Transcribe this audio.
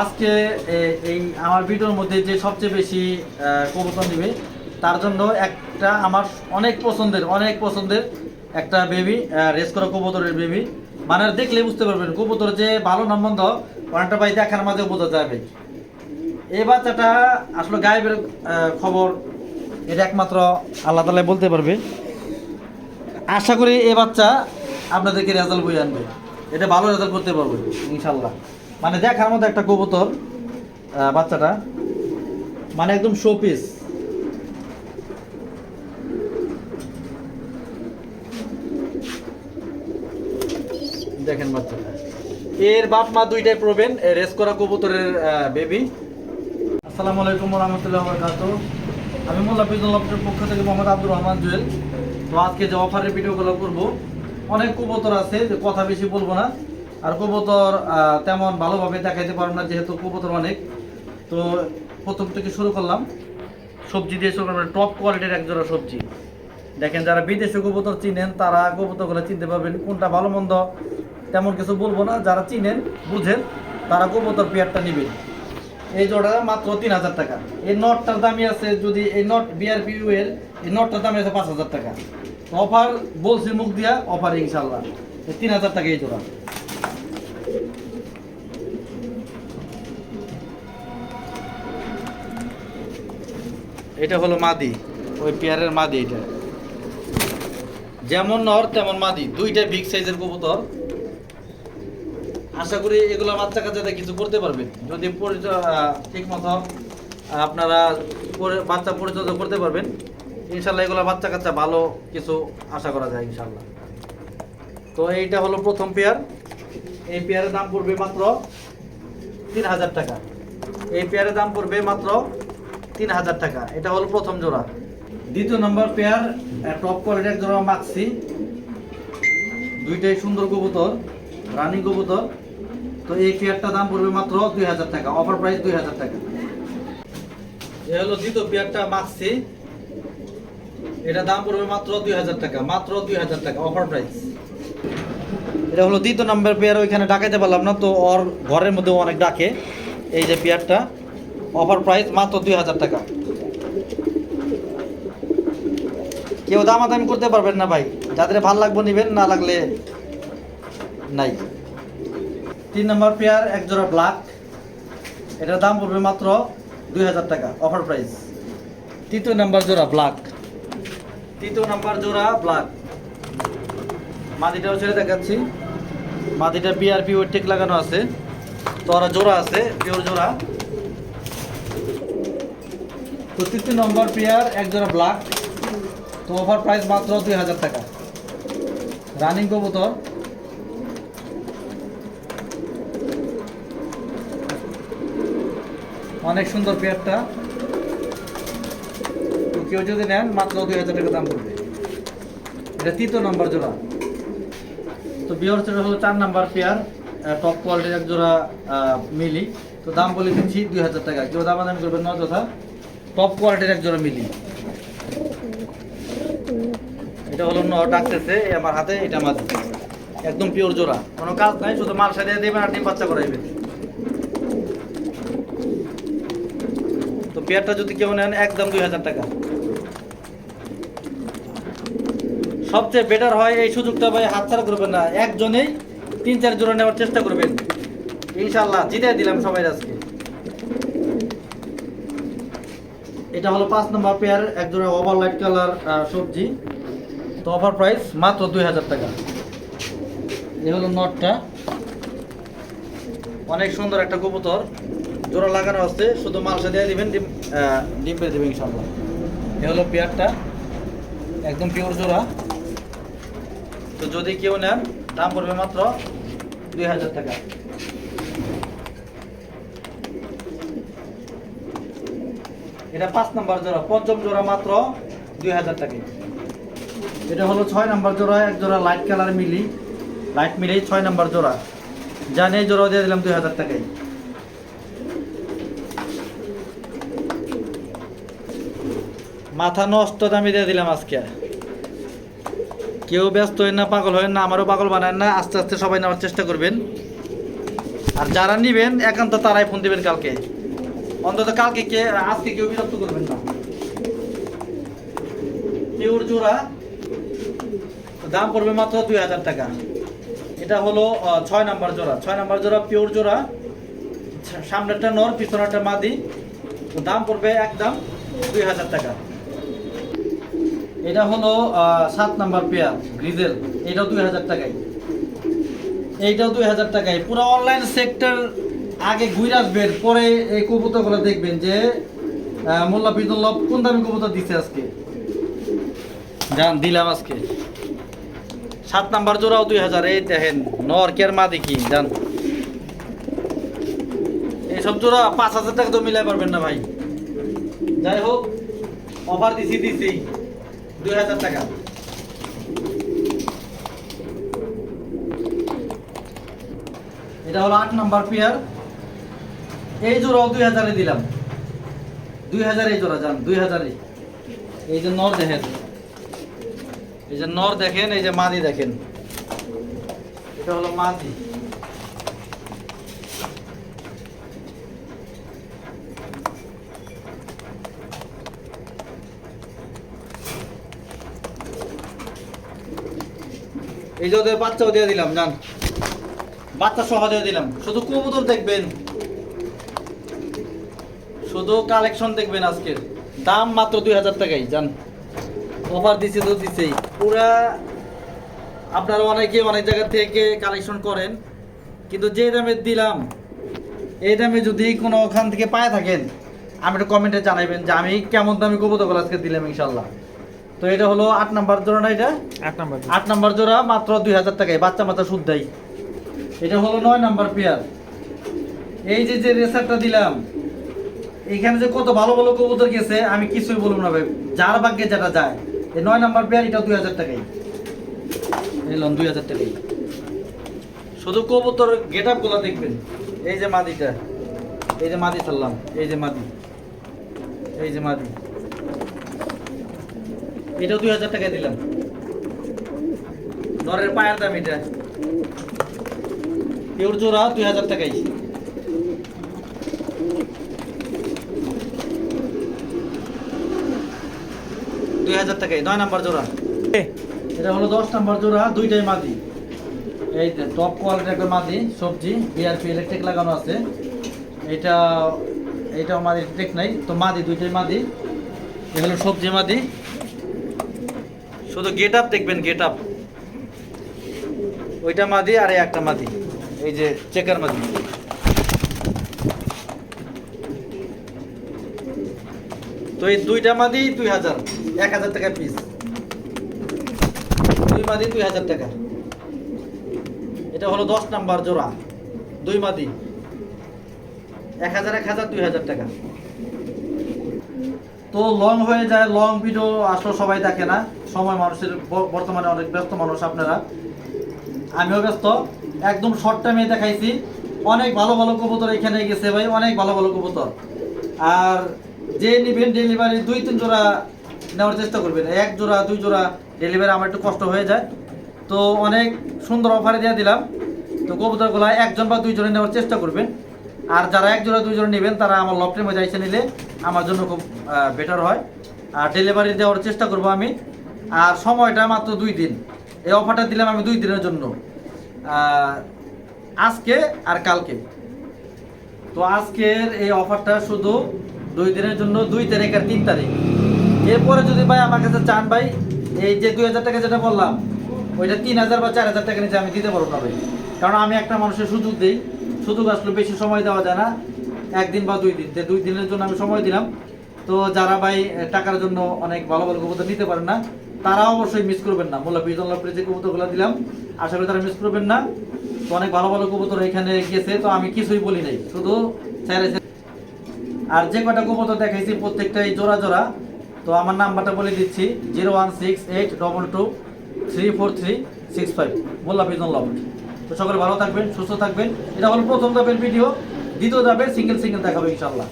আজকে এই আমার ভিডিওর মধ্যে যে সবচেয়ে বেশি কবুতর নেবে তার জন্য একটা আমার অনেক পছন্দের অনেক পছন্দের একটা বেবি রেস করা কবুতরের বেবি মানে দেখলে বুঝতে পারবেন, কবুতর যে ভালো নম্বন্ধ অনেকটা ভাই দেখার মাঝে বোঝা যাবে। এই বাচ্চাটা আসলে গায়েবের খবর, এটা একমাত্র আল্লাহ তালা বলতে পারবে। আশা করি এ বাচ্চা আপনাদেরকে রেজাল্ট বই আনবে। এটা ভালো রেজাল্ট করতে পারবে ইনশাল্লাহ মানে দেখার মতো একটা কবুতর বাচ্চাটা। মানে একদম শো পিস দেখেন বাচ্চাটা। এর বাপ মা দুইটাই প্রবেন রেস করা কবুতরের বেবি আসসালামু আলাইকুম রহমতুল্লাহ বরকাত আমি মোল্লা ফিজুল্লাহের পক্ষ থেকে মোহাম্মদ আব্দুর রহমান জুয়েল। তো আজকে যে অফারের ভিডিওগুলো করব, অনেক কবুতর আছে, যে কথা বেশি বলব না। আর কবুতর তেমন ভালোভাবে দেখাইতে পারব না, যেহেতু কবুতর অনেক। তো প্রথম থেকে শুরু করলাম। সবজি দিয়ে শুরু করলাম টপ কোয়ালিটির একজোড়া সবজি। দেখেন, যারা বিদেশে কবুতর চিনেন, তারা কবুতরগুলো চিনতে পারবেন কোনটা ভালো, মন্দ। তেমন কিছু বলব না, যারা চিনেন, বুঝেন, তারা কবুতর পেয়ারটা নেবেন। এই জোড়া মাত্র তিন হাজার টাকা। এই নটটার দামই আছে যদি এই নট বিআরপি এর, এই নটটার দামই আছে পাঁচ হাজার টাকা। অফার বলছি মুখ দিয়া অফার ইনশাল্লাহ তিন হাজার টাকা এই জোড়া। এটা হলো মাদি, ওই পেয়ারের মাদি এটা। যেমন নর, তেমন মাদি, দুইটা বিগ সাইজের কবুতর। আশা করি এগুলো বাচ্চা কাচ্চাতে কিছু করতে পারবেন যদি ঠিক মতো আপনারা বাচ্চা পরিচর্যা করতে পারবেন, ইনশাল্লাহ এগুলো বাচ্চা কাচ্চা ভালো কিছু আশা করা যায়, ইনশাল্লাহ। তো এইটা হলো প্রথম পেয়ার। এই পেয়ারের দাম পড়বে মাত্র তিন হাজার টাকা। এই পেয়ারের দাম পড়বে মাত্র তিন হাজার টাকা। এটা হলো প্রথম জোড়া। দ্বিতীয় নম্বর পেয়ার টপ কোয়ালিটির জোড়া মাক্সি দুইটাই সুন্দর কবুতর রানিং কবুতর। তো এই পেয়ারটা দাম পড়বে মাত্র দুই হাজার টাকা অফার প্রাইস দুই হাজার টাকা। এ হলো দ্বিতীয় পেয়ারটা মাক্সি এটা দাম পড়বে মাত্র দুই হাজার টাকা, মাত্র দুই হাজার টাকা অফার প্রাইস এটা হলো দ্বিতীয় নম্বর পেয়ার ওইখানে ডাকাইতে পারলাম না, তো ওর ঘরের মধ্যে অনেক ডাকে। এই যে পেয়ারটা অফার প্রাইস মাত্র দুই হাজার টাকা। কেউ দামাদামি করতে পারবেন না ভাই। যাদের ভালো লাগবে নেবেন না লাগলে নাই। তিন নম্বর পেয়ার এক জোড়া ব্ল্যাক এটার দাম পড়বে মাত্র দুই হাজার টাকা অফার প্রাইস তৃতীয় নাম্বার জোড়া ব্ল্যাক তৃতীয় নাম্বার জোড়া ব্ল্যাক মাদিটাও ছেড়ে দেখাচ্ছি। মাদিটা বিআরপি ওই টেক লাগানো আছে। তো ওরা জোড়া আছে পিওর জোড়া। তো তৃতীয় নম্বর পেয়ার, এক জোড়া ব্ল্যাক তো অফার প্রাইস মাত্র দুই হাজার টাকা। রানিং কবুতর। অনেক সুন্দর পেয়ারটা। তো কেউ যদি নেন, মাত্র দুই হাজার টাকা দাম পড়বে। এটা তৃতীয় নম্বর জোড়া। তো বিয়ার সেটা হলো চার নাম্বার পেয়ার টপ কোয়ালিটির এক জোড়া মিলি। তো দাম বলে দিচ্ছি দুই হাজার টাকা। কেউ দাম দাম করবেন না যথা টপ কোয়ালিটির এক জোড়া মিলি। এটা হলো ন ডাকতেছে এই আমার হাতে, এটা মাঝে একদম পিওর জোড়া। কোনো কাজ নাই, শুধু মাল সাজিয়ে দেবেন আর ডিম বাচ্চা করাইবেন তো পেয়ারটা যদি কেউ নেন, একদম দুই হাজার টাকা। সবচেয়ে বেটার হয় এই সুযোগটা ভাই হাতছাড়া করবেন না। একজনেই তিন, চার জোড়া নেওয়ার চেষ্টা করবেন। ইনশাল্লাহ জিতাই দিলাম সবাই আজকে। এটা হলো পাঁচ নম্বর পেয়ার, এক জোড়া ওভার লাইট কালার সবজি। তো অফার প্রাইস মাত্র দুই হাজার টাকা। এ হলো নটটা। অনেক সুন্দর একটা কবুতর। জোড়া লাগানো আছে, শুধু মালসা দিয়ে দিবেন, ডিম ডিম পেয়ে দেবেন ইনশাল্লাহ এ হলো পেয়ারটা, একদম পিওর জোড়া। তো যদি কেউ নেন, দাম পড়বে মাত্র দুই হাজার টাকা। এটা পাঁচ নাম্বার জোড়া, পঞ্চম জোড়া মাত্র দুই হাজার টাকা। এটা হলো ছয় নাম্বার জোড়া, এক জোড়া লাইট কালার মিলি। লাইট মিলি ছয় নাম্বার জোড়া। জানে জোড়া দিয়ে দিলাম দুই হাজার টাকায়। মাথা নষ্ট দামি দিয়ে দিলাম আজকে। কেউ ব্যস্ত হয় না, পাগল হয় না, আমারও পাগল বানায় না, আস্তে আস্তে সবাই নেওয়ার চেষ্টা করবেন। আর যারা নিবেন, একান্ত তারাই ফোন দিবেন কালকে। অন্তত কালকে কে, আজকে কেউ বিরক্ত করবেন না। পিওর জোড়া, দাম পড়বে মাত্র দুই হাজার টাকা। এটা হলো ছয় নাম্বার জোড়া। ছয় নাম্বার জোড়া পিওর জোড়া। সামনেরটা নর, পিছনেরটা মাদি। দাম পড়বে একদম দুই হাজার টাকা। এটা হলো সাত নাম্বার পেয়ার, গ্রিজেল। এটাও দুই হাজার টাকায়। এইটাও দুই হাজার টাকায়। পুরো অনলাইন সেক্টর আগে ঘুরে আসবেন, পরে এই কবুতরগুলো দেখবেন যে মোল্লা বিদুল্লভ কোন দামি কবুতর দিচ্ছে আজকে? যান দিলাম আজকে। সাত নাম্বার জোড়াও দুই হাজার, এই দেখেন, নর কের মা দেখি যান এইসব জোড়া পাঁচ হাজার টাকা তো মিলাই পারবেন না ভাই। যাই হোক অফার দিছি দিছি। দুই হাজার টাকা। এটা হলো আট নাম্বার পেয়ার এই জোড়াও দুই হাজারে দিলাম। দুই হাজার এই জোড়া যান দুই হাজারে এই যে নর দেখেন। এই যে নর দেখেন, এই যে মাদি দেখেন। এটা হলো মাদি। এই যে ওদের বাচ্চাও দিয়ে দিলাম, জান। বাচ্চা সহ দিয়ে দিলাম। শুধু কবুতর দেখবেন। শুধু কালেকশন দেখবেন আজকের দাম মাত্র দুই হাজার টাকাই জান। অফার দিছে তো দিছেই। পুরা আপনারা অনেকে অনেক জায়গা থেকে কালেকশন করেন কিন্তু যে দামে দিলাম এই দামে যদি কোনো ওখান থেকে পায়ে থাকেন আমি একটু কমেন্টে জানাবেন যে আমি কেমন দামি কবুতর আজকে দিলাম ইনশাল্লাহ তো এটা হলো আট নাম্বার জোড়া না এটা? আট নাম্বার আট নাম্বার জোড়া মাত্র দুই হাজার টাকায় বাচ্চা মাথা শুদ্ধাই এটা হলো নয় নাম্বার পেয়ার এই যে যে রেসারটা দিলাম এখানে যে কত ভালো ভালো কবুতর গেছে, আমি কিছুই বলব না ভাই। যার ভাগ্যে যেটা যায়। এই নয় নাম্বার পেয়ার এটা দুই হাজার টাকাই। নিলাম দুই হাজার টাকাই। শুধু কবুতর গেট আপগুলো দেখবেন। এই যে মাদিটা। এই যে মাদি ছাড়লাম। এই যে মাদি। এই যে মাদি। এটাও দুই হাজার টাকা দিলাম। নরের পায়ের দাম এটা। পিওর জোড়া দুই হাজার টাকাই। দুই হাজার টাকাই নয় নাম্বার জোড়া। এটা হলো দশ নাম্বার জোড়া দুইটাই মাদি। এই টপ কোয়ালিটির একটা মাদি সবজি বিআরপি ইলেকট্রিক লাগানো আছে। এটা এটাও মাদি টেক নাই তো মাদি দুইটাই মাদি। এগুলো সবজি মাদি। শুধু গেট আপ দেখবেন গেট আপ ওইটা মাদি আর একটা মাদি। এই যে চেকার মাদি। তো এই দুইটা মাদি দুই হাজার। এক হাজার টাকা পিস দুই মাদি দুই হাজার টাকা। এটা হলো দশ নাম্বার জোড়া। দুই মাদি। এক হাজার এক হাজার, দুই হাজার টাকা। তো লং হয়ে যায় লং ভিডিও আসলে সবাই দেখে না। সময় মানুষের বর্তমানে অনেক ব্যস্ত মানুষ আপনারা। আমিও ব্যস্ত। একদম শর্ট টাইমে দেখাইছি। অনেক ভালো ভালো কবুতর এখানে গেছে ভাই, অনেক ভালো ভালো কবুতর। আর যে নিবেন ডেলিভারি দুই, তিন জোড়া নেওয়ার চেষ্টা করবেন। এক জোড়া, দুই জোড়া ডেলিভারি আমার একটু কষ্ট হয়ে যায়। তো অনেক সুন্দর অফারে দিয়ে দিলাম। তো কবুতরগুলো একজন বা দুইজনে নেওয়ার চেষ্টা করবেন। আর যারা এক জোড়া, দুই জোড়া নেবেন, তারা আমার লফটের মধ্যে নিলে আমার জন্য খুব বেটার হয়। আর ডেলিভারি দেওয়ার চেষ্টা করব আমি। আর সময়টা মাত্র দুই দিন। এই অফারটা দিলাম আমি দুই দিনের জন্য। আজকে আর কালকে। তো আজকের এই অফারটা শুধু দুই দিনের জন্য, দুই তারিখ আর তিন তারিখ। এরপরে যদি ভাই আমার কাছে চান ভাই, এই যে দুই হাজার টাকা যেটা বললাম, ওইটা তিন হাজার বা চার হাজার টাকা নিচে আমি দিতে পারব না ভাই। কারণ আমি একটা মানুষের সুযোগ দিই। সুযোগ আসলে বেশি সময় দেওয়া যায় না। একদিন বা দুই দিন। যে দুই দিনের জন্য আমি সময় দিলাম। তো যারা ভাই টাকার জন্য অনেক ভালো ভালো কবুতর নিতে পারেন না, তারা অবশ্যই মিস করবেন না। মোল্লা বিজন লাভের যে কবুতরগুলো দিলাম, আশা করি তারা মিস করবেন না। তো অনেক ভালো ভালো কবুতর এখানে গেছে তো আমি কিছুই বলি নাই। শুধু আর যে কটা কবুতর দেখাইছি, প্রত্যেকটাই জোড়া জোড়া। তো আমার নাম্বারটা বলে দিচ্ছি, zero one six eight double two three four three six five. Molla Bijon লাভ তো সকলে ভালো থাকবেন, সুস্থ থাকবেন। এটা হলো প্রথম ধাপের ভিডিও, দ্বিতীয় ধাপের সিঙ্গেল সিঙ্গেল দেখাবো ইনশাল্লাহ